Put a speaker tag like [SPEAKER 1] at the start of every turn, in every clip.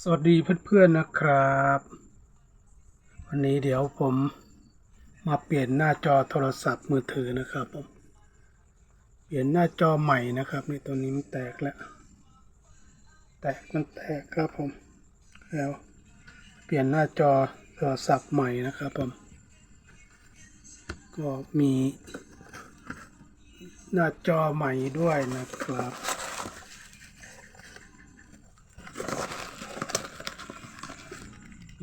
[SPEAKER 1] สวัสดีเพื่อนๆนะครับ วันนี้เดี๋ยวผมมาเปลี่ยนหน้าจอโทรศัพท์มือถือนะครับผมเปลี่ยนหน้าจอใหม่นะครับนี่ตัวนี้มันแตกแล้ว แตกมันแตกครับผมแล้วเปลี่ยนหน้าจอโทรศัพท์ใหม่นะครับผมก็มีหน้าจอใหม่ด้วยนะครับ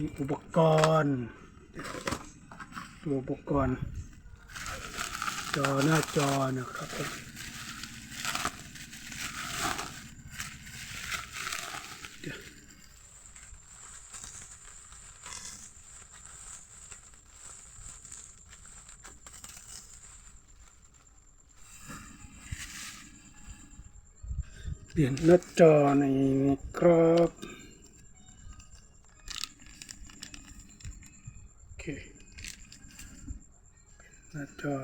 [SPEAKER 1] มีอุปกรณ์ตัวอุปกรณ์ จอหน้าจอนะครับผมเดี๋ยวเปลี่ยนหน้าจอในนี้ครับ โอเคเป็น หน้าจอ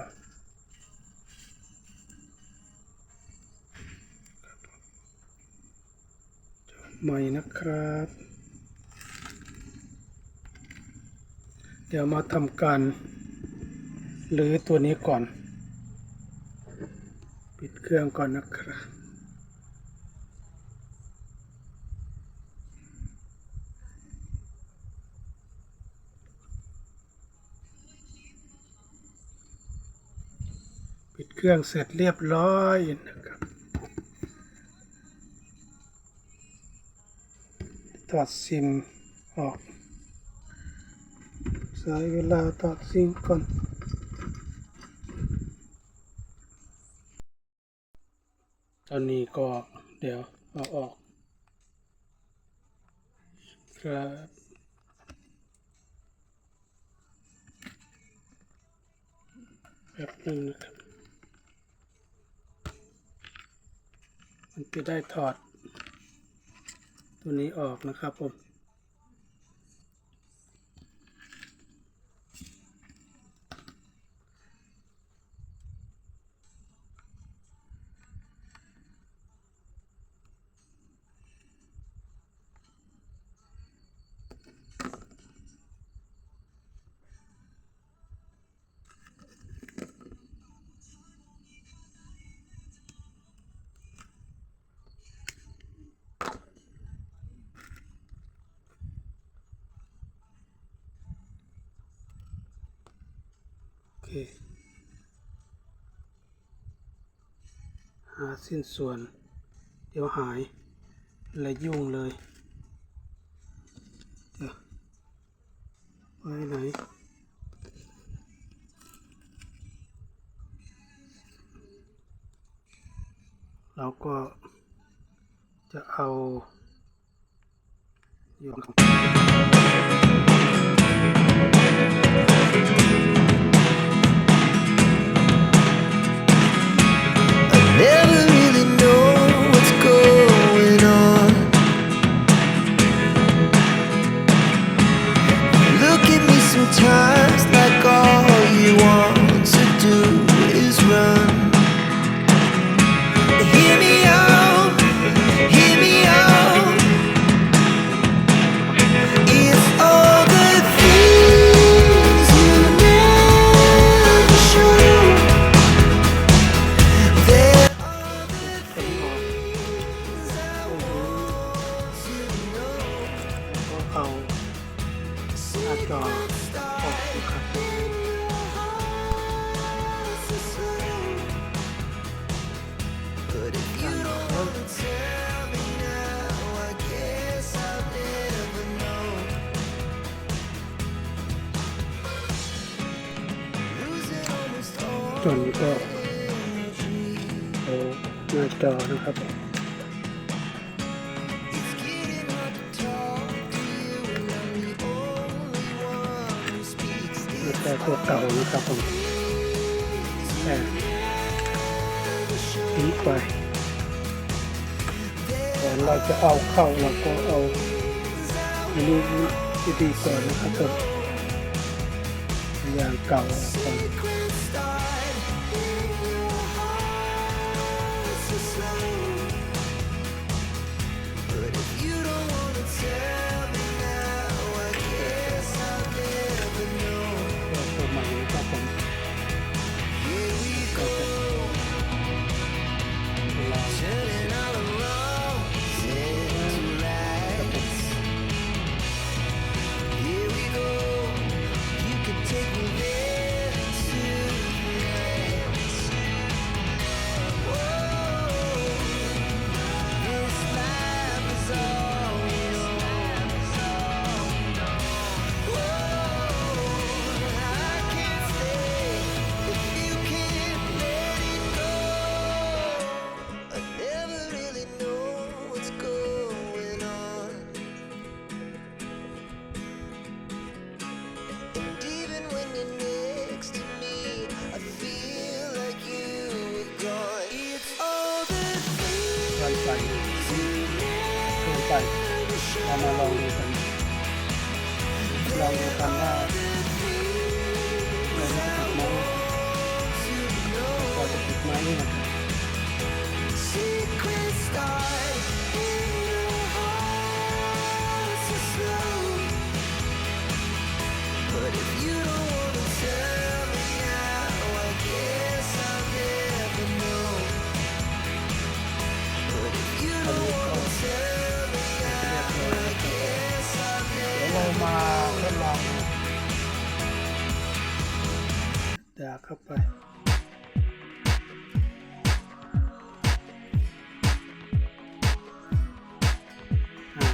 [SPEAKER 1] จอใหม่นะครับ เดี๋ยวมาทำการหรือตัวนี้ก่อน ปิดเครื่องก่อนนะครับ ปิดเครื่องเสร็จเรียบร้อยนะครับถอดซิมออกใช้เวลาถอดซิมก่อนตอนนี้ก็เดี๋ยวเอาออกครับแป๊บนึงนะครับ มันจะได้ถอด ตัวนี้ออกนะครับผม หาสิ้นส่วน เดี๋ยวหายและยุ่งเลยเดี๋ยวไปไหนเราก็จะเอาอยู่
[SPEAKER 2] almost all
[SPEAKER 1] ส่วนนี้ก็เอาหน้าจอนะครับหน้าจอตัวเก่านะครับผมแต่ทิ้ไปก่อนเราจะเอาเข้าเราก็เอาอันนี้ดีๆก่อนนะครับผมอย่างเก่าก่อน เรามาลองดูกันลองดูกันว่าเราจะติดไหมเราจะติดไหมนะครับ เข้าไปอ่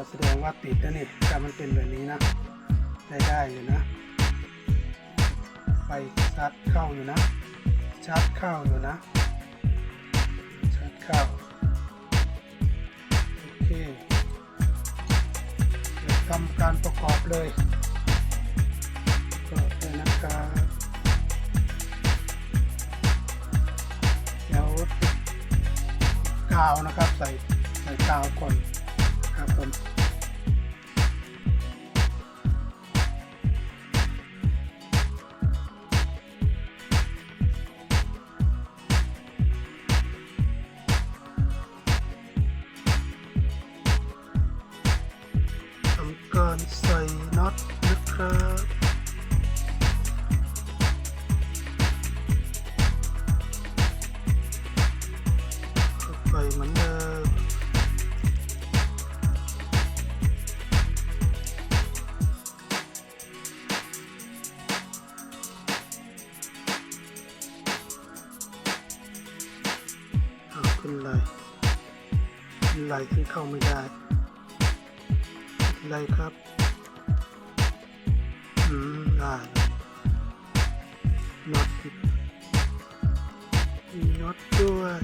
[SPEAKER 1] าแสดงว่าติดนะนี่ถ้ามันเป็นแบบนี้นะ ได้ได้อยู่นะไฟชาร์จเข้าอยู่นะชาร์จเข้าอยู่นะชาร์จเข้า โอเคเดี๋ยวทำการประกอบเลย ครับเดี๋ยวกาวนะครับใส่ใส่กาวก่อนครับผมทำการใส่น็อตนะครับ เอาขึ้นไหลขึ้นไหลที่เข้าไม่ได้อะไรครับ อืมได้น็อตน็อตด้วย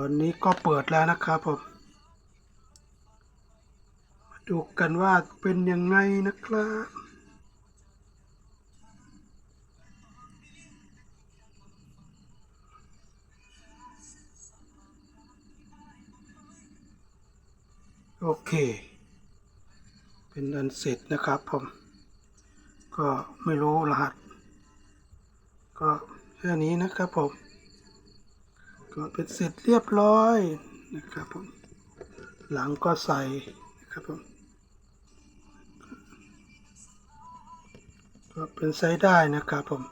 [SPEAKER 1] วันนี้ก็เปิดแล้วนะครับผมมาดูกันว่าเป็นยังไงนะครับโอเค เป็นอันเสร็จนะครับผม ก็ไม่รู้รหัส ก็แค่นี้นะครับผม ก็เป็นเสร็จเรียบร้อยนะครับผมหลังก็ใส่นะครับผมก็เป็นไซส์ได้นะครับผม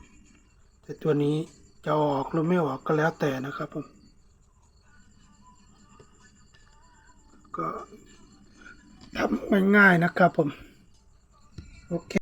[SPEAKER 1] แต่ตัวนี้จะออกหรือไม่ออกก็แล้วแต่นะครับผม ก็ทำง่ายๆนะครับผม โอเค